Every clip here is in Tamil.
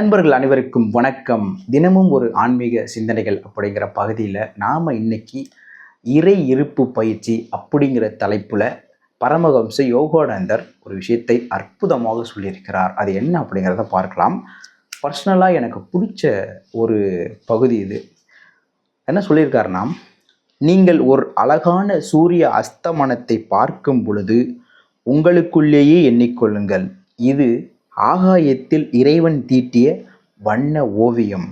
நண்பர்கள் அனைவருக்கும் வணக்கம். தினமும் ஒரு ஆன்மீக சிந்தனைகள் அப்படிங்கிற பகுதியில் நாம் இன்னைக்கு இறை இருப்பு பயிற்சி அப்படிங்கிற தலைப்பில் பரமஹம்ச யோகானந்தர் ஒரு விஷயத்தை அற்புதமாக சொல்லியிருக்கிறார். அது என்ன அப்படிங்கிறத பார்க்கலாம். பர்சனலாக எனக்கு பிடிச்ச ஒரு பகுதி இது. என்ன சொல்லியிருக்காருன்னா நீங்கள் ஒரு அழகான சூரிய அஸ்தமனத்தை பார்க்கும் பொழுது உங்களுக்குள்ளேயே எண்ணிக்கொள்ளுங்கள். இது ஆகாயத்தில் இறைவன் தீட்டிய வண்ண ஓவியம்.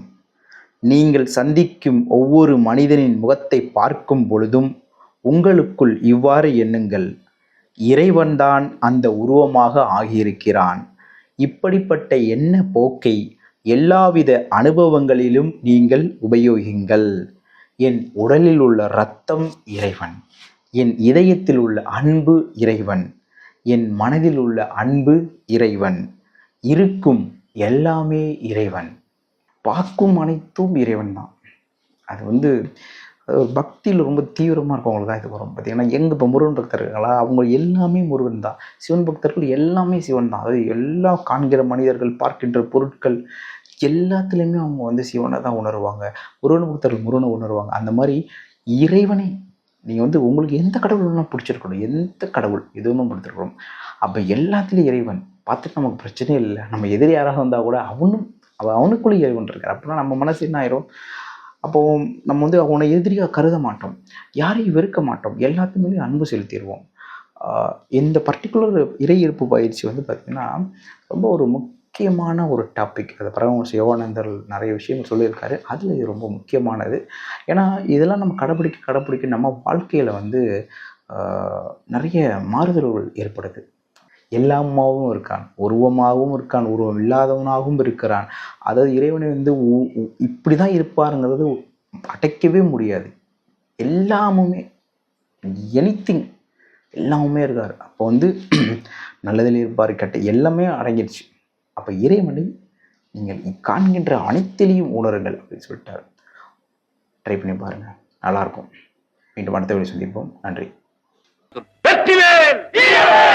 நீங்கள் சந்திக்கும் ஒவ்வொரு மனிதனின் முகத்தை பார்க்கும் பொழுதும் உங்களுக்குள் இவ்வாறு எண்ணுங்கள் இறைவன்தான் அந்த உருவமாக ஆகியிருக்கிறான். இப்படிப்பட்ட எண்ண போக்கை எல்லாவித அனுபவங்களிலும் நீங்கள் உபயோகிங்கள். என் உடலில் உள்ள இரத்தம் இறைவன் என் இதயத்தில் உள்ள அன்பு இறைவன் என் மனதில் உள்ள அன்பு இறைவன். இருக்கும் எல்லாமே இறைவன். பார்க்கும் அனைத்தும் இறைவன் தான். அது வந்து பக்தியில் ரொம்ப தீவிரமாக இருக்கவங்களுக்கு தான் இது வரும். பார்த்தீங்கன்னா எங்கள் இப்போ முருகன் பக்தர்களா அவங்க எல்லாமே முருகன் தான். சிவன் பக்தர்கள் எல்லாமே சிவன் தான். அதாவது எல்லா காண்கிற மனிதர்கள் பார்க்கின்ற பொருட்கள் எல்லாத்துலேயுமே அவங்க வந்து சிவனை தான் உணர்வாங்க. முருகன் பக்தர்கள் முருகனை உணர்வாங்க. அந்த மாதிரி இறைவனை நீங்கள் வந்து உங்களுக்கு எந்த கடவுள் பிடிச்சிருக்கணும். எந்த கடவுள் எதுவும் பிடிச்சிருக்கணும். அப்போ எல்லாத்துலேயும் இறைவன். பார்த்துட்டு நமக்கு பிரச்சனையே இல்லை. நம்ம எதிரி யாராக வந்தால் கூட அவனும் அவள் அவனுக்குள்ளே இறைவன் இருக்கார் அப்படின்னா நம்ம மனசு என்ன ஆயிரும்? அப்போது நம்ம வந்து அவனை எதிரியாக கருத மாட்டோம். யாரையும் வெறுக்க மாட்டோம். எல்லாத்துக்குமே அன்பு செலுத்திடுவோம். இந்த பர்டிகுலர் இறை பயிற்சி வந்து பார்த்திங்கன்னா ரொம்ப ஒரு முக்கியமான ஒரு டாபிக் அது பரமஹம்ச யோகானந்தர் நிறைய விஷயங்கள் சொல்லியிருக்காரு. அதில் இது ரொம்ப முக்கியமானது. ஏன்னா இதெல்லாம் நம்ம கடைப்பிடிக்க கடைப்பிடிக்க நம்ம வாழ்க்கையில் வந்து நிறைய மாறுதல்கள் ஏற்படுது. எல்லாமாவும் இருக்கான். உருவமாகவும் இருக்கான். உருவம் இல்லாதவனாகவும் இருக்கிறான். அதாவது இறைவனை வந்து உ- உ- இப்படி தான் இருப்பாருங்கிறது அடைக்கவே முடியாது. எல்லாமுமே எனித்திங் எல்லாமுமே இருக்கார். அப்போ வந்து நல்லதில் இருப்பார் கெட்ட எல்லாமே அடங்கிடுச்சு அப்போ இறைவனை நீங்கள் காண்கின்ற அனைத்திலையும் உணருங்கள் அப்படின்னு சொல்லிட்டார். ட்ரை பண்ணி பாருங்கள் நல்லாயிருக்கும் மீண்டும் அடுத்த வழி சந்திப்போம். நன்றி. வெற்றிவேல்!